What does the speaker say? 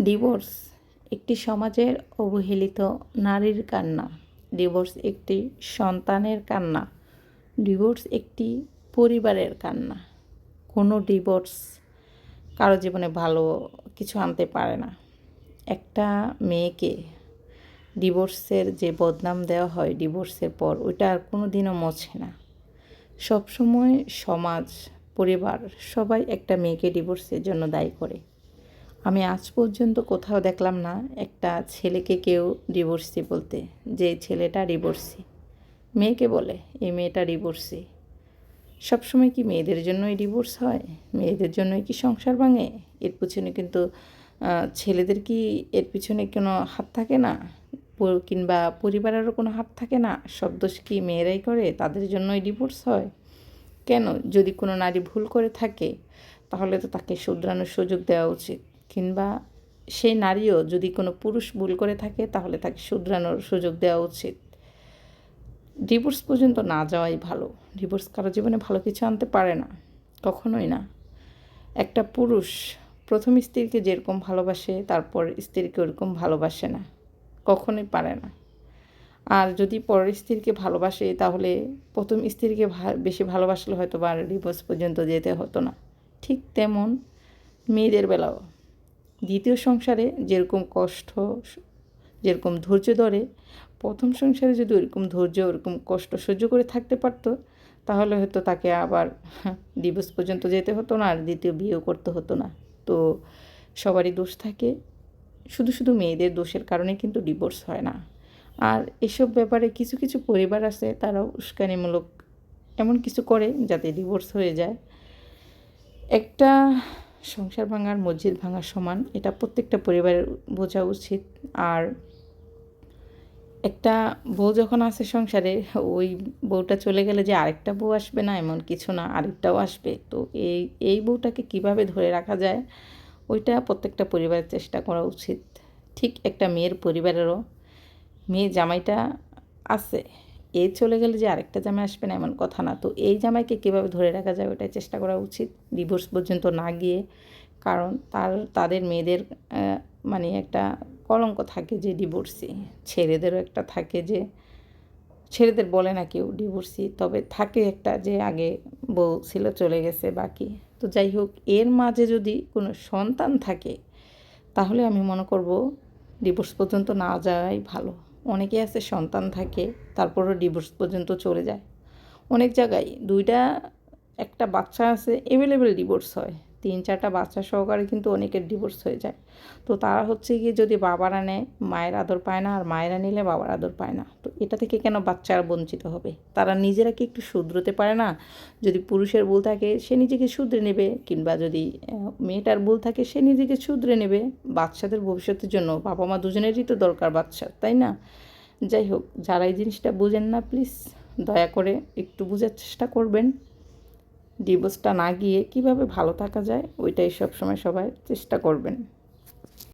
Divorce, একটি সমাজের অবহেলিত নারীর কান্না। ডিভোর্স একটি সন্তানের কান্না। ডিভোর্স একটি পরিবারের কান্না। কোনো ডিভোর্স কারও জীবনে ভালো কিছু আনতে পারে না। একটা মেয়েকে ডিভোর্সের যে বদনাম দেওয়া হয় ডিভোর্সের পর, ওইটা আর কোনো দিনও মোছে না। সবসময় সমাজ, পরিবার সবাই একটা মেয়েকে ডিভোর্সের জন্য দায়ী করে। আমি আজ পর্যন্ত কোথাও দেখলাম না একটা ছেলেকে কেউ ডিভোর্সি বলতে। যে ছেলেটা ডিভোর্সি মেয়েকে বলে, এই মেয়েটা ডিভোর্সি সবসময় কি মেয়েদের জন্যই ডিভোর্স হয়? মেয়েদের জন্যই কি সংসার ভাঙে? এর পিছনে কিন্তু ছেলেদের কি এর পিছনে কোনো হাত থাকে না? কিংবা পরিবারেরও কোনো হাত থাকে না? সব দোষ কি মেয়েরাই করে? তাদের জন্যই ডিভোর্স হয়? কেন? যদি কোনো নারী ভুল করে থাকে, তাহলে তো তাকে শুধরানোর সুযোগ দেওয়া উচিত। কিংবা সেই নারীও যদি কোনো পুরুষ ভুল করে থাকে, তাহলে তাকে শুধরানোর সুযোগ দেওয়া উচিত। ডিভোর্স পর্যন্ত না যাওয়াই ভালো। ডিভোর্স কারও জীবনে ভালো কিছু আনতে পারে না, কখনোই না। একটা পুরুষ প্রথম স্ত্রীকে যেরকম ভালোবাসে, তারপর স্ত্রীকে ওরকম ভালোবাসে না, কখনোই পারে না। আর যদি পরের স্ত্রীকে ভালোবাসে, তাহলে প্রথম স্ত্রীকে বেশি ভালোবাসলে হয়তো বা ডিভোর্স পর্যন্ত যেতে হতো না। ঠিক তেমন মেয়েদের বেলাও। দ্বিতীয় সংসারে যেরকম কষ্ট, যেরকম ধৈর্য ধরে, প্রথম সংসারে যদি ওরকম ধৈর্য ওরকম কষ্ট সহ্য করে থাকতে পারতো, তাহলে হয়তো তাকে আবার ডিভোর্স পর্যন্ত যেতে হতো না, আর দ্বিতীয় বিয়েও করতে হতো না। তো সবারই দোষ থাকে। শুধু শুধু মেয়েদের দোষের কারণে কিন্তু ডিভোর্স হয় না। আর এসব ব্যাপারে কিছু কিছু পরিবার আছে, তারাও উস্কানিমূলক এমন কিছু করে যাতে ডিভোর্স হয়ে যায়। একটা সংসার ভাঙার, মসজিদ ভাঙার সমান, এটা প্রত্যেকটা পরিবারের বোঝা উচিত। আর একটা বউ যখন আসে সংসারে, ওই বউটা চলে গেলে যে আরেকটা বউ আসবে না, এমন কিছু না, আরেকটাও আসবে। তো এই এই বউটাকে কীভাবে ধরে রাখা যায়, ওইটা প্রত্যেকটা পরিবারের চেষ্টা করা উচিত। ঠিক একটা মেয়ের পরিবারেরও, মেয়ে জামাইটা আছে। এ চলে গেলে যে আরেকটা জামাই আসবে না এমন কথা না। তো এই জামাইকে কীভাবে ধরে রাখা যায় ওটাই চেষ্টা করা উচিত ডিভোর্স পর্যন্ত না গিয়ে। কারণ তার, তাদের মেয়েদের মানে একটা কলঙ্ক থাকে যে ডিভোর্সি ছেলেদেরও একটা থাকে যে, ছেলেদের বলে না কেউ ডিভোর্সি তবে থাকে একটা যে আগে বউ ছিল চলে গেছে বাকি। তো যাই হোক, এর মাঝে যদি কোনো সন্তান থাকে, তাহলে আমি মনে করব ডিভোর্স পর্যন্ত না যাওয়াই ভালো। অনেকে আছে সন্তান থাকে, তারপরও ডিভোর্স পর্যন্ত চলে যায়। অনেক জায়গায় দুইটা, একটা বাচ্চা আছে অ্যাভেলেবেল ডিভোর্স হয়। তিন, চারটা বাচ্চা সহকারে কিন্তু অনেকের ডিভোর্স হয়ে যায়। তো তারা হচ্ছে গিয়ে যদি বাবারা নেয়, মায়ের আদর পায় না, আর মায়েরা নিলে বাবার আদর পায় না। এটা থেকে কেন বাচ্চারা বঞ্চিত হবে? তারা নিজেরা কি একটু শুধরোতে পারে না? যদি পুরুষের ভুল থাকে, সে নিজেকে শুধরে নেবে। কিংবা যদি মেয়েটার ভুল থাকে, সে নিজেকে শুধরে নেবে। বাচ্চাদের ভবিষ্যতের জন্য বাবা মা দুজনেরই তো দরকার বাচ্চার, তাই না? যাই হোক, যারা এই জিনিসটা বুঝেন না, প্লিজ দয়া করে একটু বোঝার চেষ্টা করবেন। ডিভোর্সটা না গিয়ে কীভাবে ভালো থাকা যায়, ওইটাই সবসময় সবাই চেষ্টা করবেন।